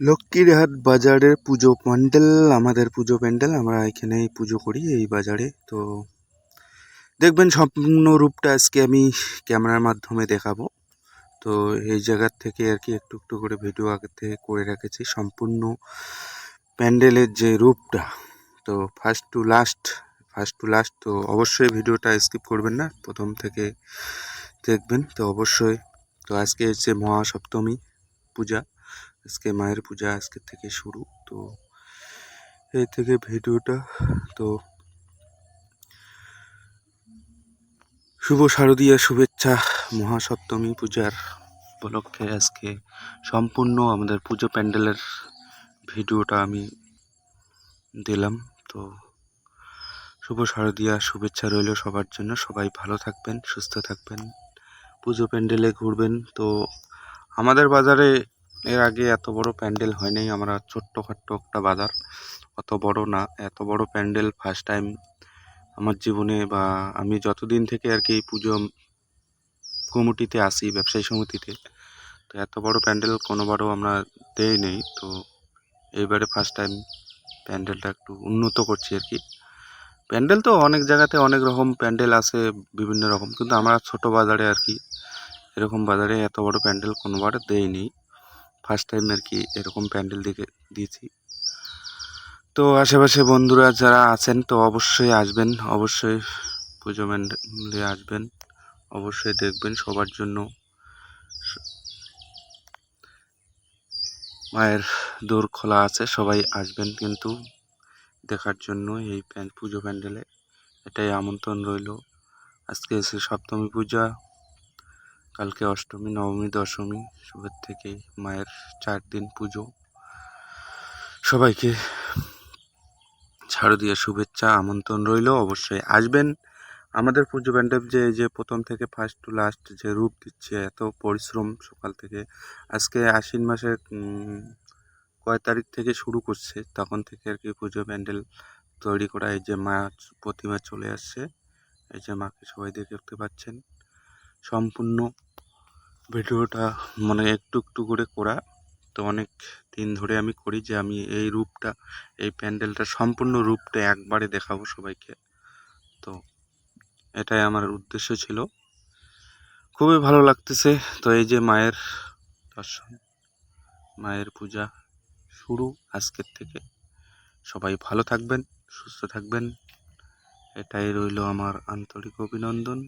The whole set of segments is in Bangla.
লক্ষ্মীরহাট বাজারের পুজো প্যান্ডেল, আমাদের পুজো প্যান্ডেল, আমরা এখানেই পুজো করি এই বাজারে। তো দেখবেন সম্পূর্ণ রূপটা আজকে আমি ক্যামেরার মাধ্যমে দেখাবো। তো এই জায়গার থেকে আর কি একটু একটু করে ভিডিও আগে থেকে করে রেখেছি সম্পূর্ণ প্যান্ডেলের যে রূপটা। তো first to last first to last তো অবশ্যই ভিডিওটা স্কিপ করবেন না, প্রথম থেকে দেখবেন, তো অবশ্যই। তো আজকে হচ্ছে মহাসপ্তমী পূজা। আজকে মায়ের পূজা আজকের থেকে শুরু তো এই থেকে ভিডিওটা তো শুভ শারদীয়া শুভেচ্ছা মহাসপ্তমী পূজার উপলক্ষে আজকে সম্পূর্ণ আমাদের পুজো প্যান্ডেলের ভিডিওটা আমি দিলাম তো শুভ শারদীয়া শুভেচ্ছা রইল সবার জন্য সবাই ভালো থাকবেন সুস্থ থাকবেন পুজো প্যান্ডেলে ঘুরবেন তো আমাদের বাজারে এর আগে এত বড় প্যান্ডেল হয় নাই আমরা ছোট্টখাট্ট একটা বাজার। অত বড় না, এত বড় প্যান্ডেল ফার্স্ট টাইম আমার জীবনে বা আমি যতদিন থেকে আর কি এই পুজো কমিটিতে আসি, ব্যবসায়ী সমিতিতে, তো এত বড় প্যান্ডেল কোনোবারও আমরা দেই নেই। তো এইবারে ফার্স্ট টাইম প্যান্ডেলটা একটু উন্নত করছি আর কি। প্যান্ডেল তো অনেক জায়গাতে অনেক রকম প্যান্ডেল আছে, বিভিন্ন রকম, কিন্তু আমরা ছোট বাজারে আর কি, এরকম বাজারে এত বড় প্যান্ডেল কোনোবার দেইনি ফার্স্ট টাইম আর কি এরকম প্যান্ডেল দিকে দিয়েছি। তো আশেপাশে বন্ধুরা যারা আছেন, তো অবশ্যই আসবেন, অবশ্যই পুজো প্যান্ডেলে আসবেন, অবশ্যই দেখবেন সবার জন্য মায়ের দোর খোলা আছে, সবাই আসবেন কিন্তু দেখার জন্য এই পুজো প্যান্ডেলে। এটাই আমন্ত্রণ রইল। আজকে এসে সপ্তমী পূজা। কালকে অষ্টমী, নবমী, দশমী শুভের থেকেই মায়ের চার দিন পুজো। সবাইকে শারদীয় শুভেচ্ছা, আমন্ত্রণ রইল। অবশ্যই আসবেন। আমাদের পুজো প্যান্ডেল যে যে প্রথম থেকে ফার্স্ট টু লাস্ট যে রূপ দিচ্ছে, এত পরিশ্রম সকাল থেকে। আজকে আশ্বিন মাসের কয় তারিখ থেকে শুরু করছে, তখন থেকে আর কি পুজো প্যান্ডেল তৈরি করা এই যে মা প্রতিমা চলে আসছে। এই যে মাকে সবাই দেখতে পাচ্ছেন। সম্পূর্ণ ভিডিওটা মানে একটু একটু করে করা। তো অনেক দিন ধরে আমি করি যে আমি এই রূপটা, এই প্যান্ডেলটা, সম্পূর্ণ রূপটা একবারে দেখাবো সবাইকে। তো এটাই আমার উদ্দেশ্য ছিল। খুবই ভালো লাগতেছে। তো এই যে মায়ের দর্শন, মায়ের পূজা শুরু আজকের থেকে। সবাই ভালো থাকবেন, সুস্থ থাকবেন। এটাই রইল আমার আন্তরিক অভিনন্দন।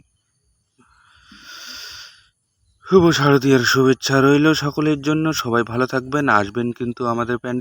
শুভ শারদীয়ার শুভেচ্ছা রইল সকলের জন্য। সবাই ভালো থাকবেন আসবেন কিন্তু আমাদের প্যান্ডেল